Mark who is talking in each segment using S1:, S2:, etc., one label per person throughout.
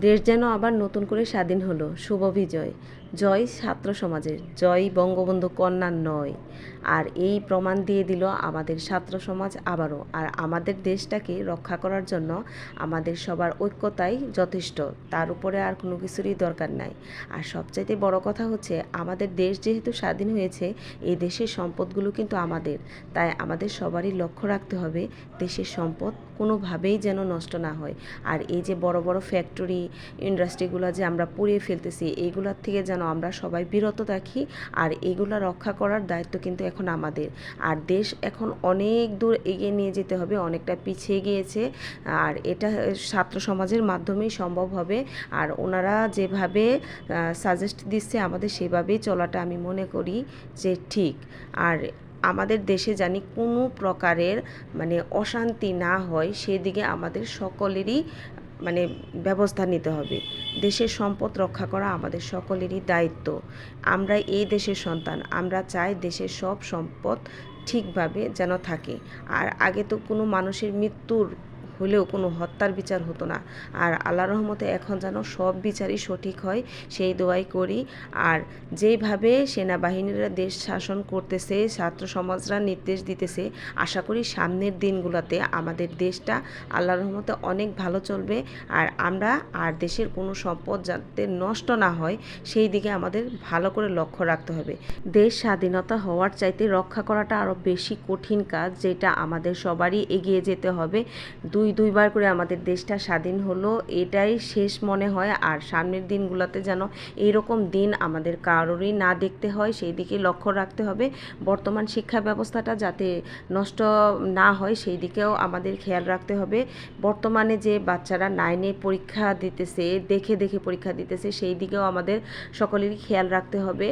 S1: দেশ যেন আবার নতুন করে স্বাধীন হলো। শুভ বিজয়। জয় ছাত্র সমাজের, জয় বঙ্গবন্ধু কন্যার নয়। আর এই প্রমাণ দিয়ে দিল আমাদের ছাত্র সমাজ আবারও। আর আমাদের দেশটাকে রক্ষা করার জন্য আমাদের সবার ঐক্যতাই যথেষ্ট, তার উপরে আর কোনো কিছুরই দরকার নাই। আর সবচাইতে বড় কথা হচ্ছে, আমাদের দেশ যেহেতু স্বাধীন হয়েছে এই দেশের সম্পদগুলো কিন্তু আমাদের। তাই আমাদের সবারই লক্ষ্য রাখতে হবে, দেশের সম্পদ কোনোভাবেই যেন নষ্ট না হয়। আর এই যে বড় বড় ফ্যাক্টরি ইন্ডাস্ট্রিগুলো যে আমরা পুড়িয়ে ফেলতেছি এইগুলোর থেকে যেন আমরা সবাই বিরত থাকি আর এগুলা রক্ষা করার দায়িত্ব কিন্তু এখন আমাদের। আর দেশ এখন অনেক দূর এগিয়ে নিয়ে যেতে হবে, অনেকটা পিছিয়ে গিয়েছে আর এটা ছাত্র সমাজের মাধ্যমেই সম্ভব হবে। আর ওনারা যেভাবে সাজেস্ট দিচ্ছে আমাদের সেভাবেই চলাটা আমি মনে করি যে ঠিক। আর আমাদের দেশে জানি কোনো প্রকারের মানে অশান্তি না হয়, সেদিকে আমাদের সকলেরই মানে ব্যবস্থা নিতে হবে। দেশের সম্পদ রক্ষা করা আমাদের সকলেরই দায়িত্ব। আমরা এই দেশের সন্তান। আমরা চাই দেশের সব সম্পদ ঠিকভাবে যেন থাকে। আর আগে তো কোনো মানুষের মৃত্যুর হলেও কোনো হত্যার বিচার হতো না। আর আল্লাহ রহমতে এখন যেন সব বিচারই সঠিক হয়, সেই দোয়াই করি। আর যেইভাবে সেনাবাহিনীরা দেশ শাসন করতেছে, ছাত্র সমাজরা নির্দেশ দিতেছে, আশা করি সামনের দিনগুলোতে আমাদের দেশটা আল্লাহ রহমতে অনেক ভালো চলবে। আর আমরা আর দেশের কোনো সম্পদ যাতে নষ্ট না হয়, সেই দিকে আমাদের ভালো করে লক্ষ্য রাখতে হবে। দেশ স্বাধীনতা হওয়ার চাইতে রক্ষা করাটা আরও বেশি কঠিন কাজ, যেটা আমাদের সবারই এগিয়ে যেতে হবে। দুই দুই, দুইবার করে আমাদের দেশটা স্বাধীন হলো, এটাই শেষ মনে হয়। আর সামনের দিনগুলোতে যেন এইরকম দিন আমাদের কারোরই না দেখতে হয়, সেই দিকে লক্ষ্য রাখতে হবে। বর্তমান শিক্ষা ব্যবস্থাটা যাতে নষ্ট না হয়, সেই দিকেও আমাদের খেয়াল রাখতে হবে। বর্তমানে যে বাচ্চারা নাইনে পরীক্ষা দিতেছে, দেখে দেখে পরীক্ষা দিতেছে, সেই দিকেও আমাদের সকলেরই খেয়াল রাখতে হবে।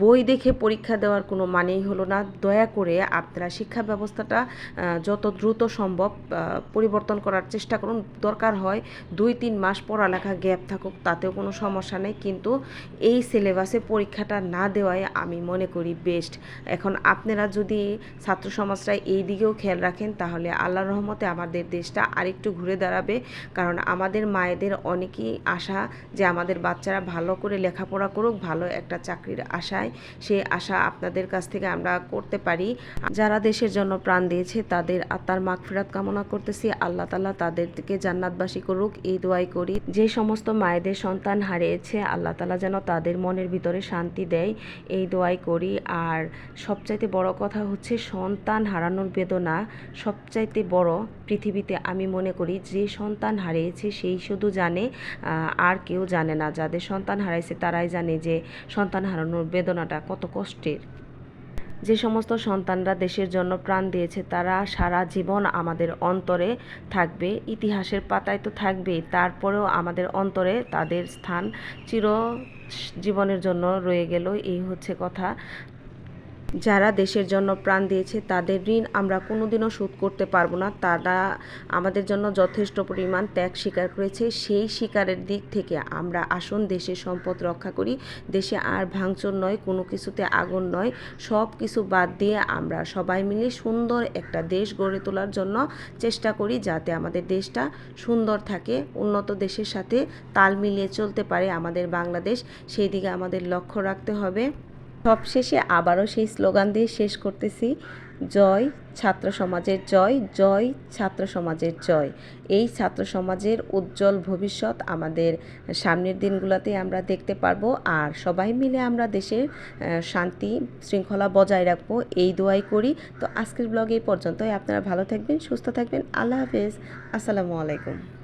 S1: বই দেখে পরীক্ষা দেওয়ার কোনো মানেই হলো না। দয়া করে আপনারা শিক্ষা ব্যবস্থাটা যত দ্রুত সম্ভব পরিবর্তন করার চেষ্টা করুন। দরকার হয় দুই তিন মাস পড়ালেখা গ্যাপ থাকুক, তাতেও কোনো সমস্যা নেই। কিন্তু এই সিলেবাসে পরীক্ষাটা না দেওয়ায় আমি মনে করি বেস্ট এখন আপনারা যদি ছাত্র সমাজরা এই দিকেও খেয়াল রাখেন, তাহলে আল্লাহ রহমতে আমাদের দেশটা আরেকটু ঘুরে দাঁড়াবে। কারণ আমাদের মায়েদের অনেকেই আশা যে আমাদের বাচ্চারা ভালো করে লেখাপড়া করুক, ভালো একটা চাকরির আশা আশায় সে আশা আপনাদের কাছ থেকে আমরা করতে পারি। যারা দেশের জন্য প্রাণ দিয়েছে, তাদের আত্মার মাগফিরাত কামনা করতেছি। আল্লাহ তালা তাদেরকে জান্নাতবাসী করুক। এই দোয়াই করি, যে সমস্ত মায়েদের সন্তান হারিয়েছে, আল্লাহ তালা যেন তাদের মনের ভিতরে শান্তি দেয়। এই দোয়াই করি। আর সবচাইতে বড় কথা হচ্ছে, সন্তান হারানোর বেদনা সবচাইতে বড় পৃথিবীতে আমি মনে করি, যে সন্তান হারিয়েছে সেই শুধু জানে আর কেউ জানে না। যাদের সন্তান হারাইছে তারাই জানে যে সন্তান হারানোর বেদনাটা, কত কষ্টের। যে সমস্ত সন্তানরা দেশের জন্য প্রাণ দিয়েছে, তারা সারা জীবন আমাদের অন্তরে থাকবে, ইতিহাসের পাতায় তো থাকবেই, তারপরেও আমাদের অন্তরে তাদের স্থান চির জীবনের জন্য রয়ে গেল, এই হচ্ছে কথা। যারা দেশের জন্য প্রাণ দিয়েছে, তাদের ঋণ আমরা কোনোদিনও শোধ করতে পারব না। তারা আমাদের জন্য যথেষ্ট পরিমাণ ত্যাগ স্বীকার করেছে। সেই স্বীকারের দিক থেকে আমরা আসুন, দেশের সম্পদ রক্ষা করি। দেশে আর ভাঙচুর নয়, কোনো কিছুতে আগুন নয়। সব কিছু বাদ দিয়ে আমরা সবাই মিলে সুন্দর একটা দেশ গড়ে তোলার জন্য চেষ্টা করি যাতে আমাদের দেশটা সুন্দর থাকে, উন্নত দেশের সাথে তাল মিলিয়ে চলতে পারে আমাদের বাংলাদেশ। সেই দিকে আমাদের লক্ষ্য রাখতে হবে। সবশেষে আবারও সেই স্লোগান দিয়ে শেষ করতেছি, জয় ছাত্র সমাজের জয় জয় ছাত্র সমাজের জয়। এই ছাত্র সমাজের উজ্জ্বল ভবিষ্যৎ আমাদের সামনের দিনগুলোতে আমরা দেখতে পারব আর সবাই মিলে আমরা দেশের শান্তি শৃঙ্খলা বজায় রাখব, এই দোয়াই করি। তো আজকের ব্লগ এই পর্যন্তই। আপনারা ভালো থাকবেন, সুস্থ থাকবেন। আল্লাহ হাফেজ। আসসালামু আলাইকুম।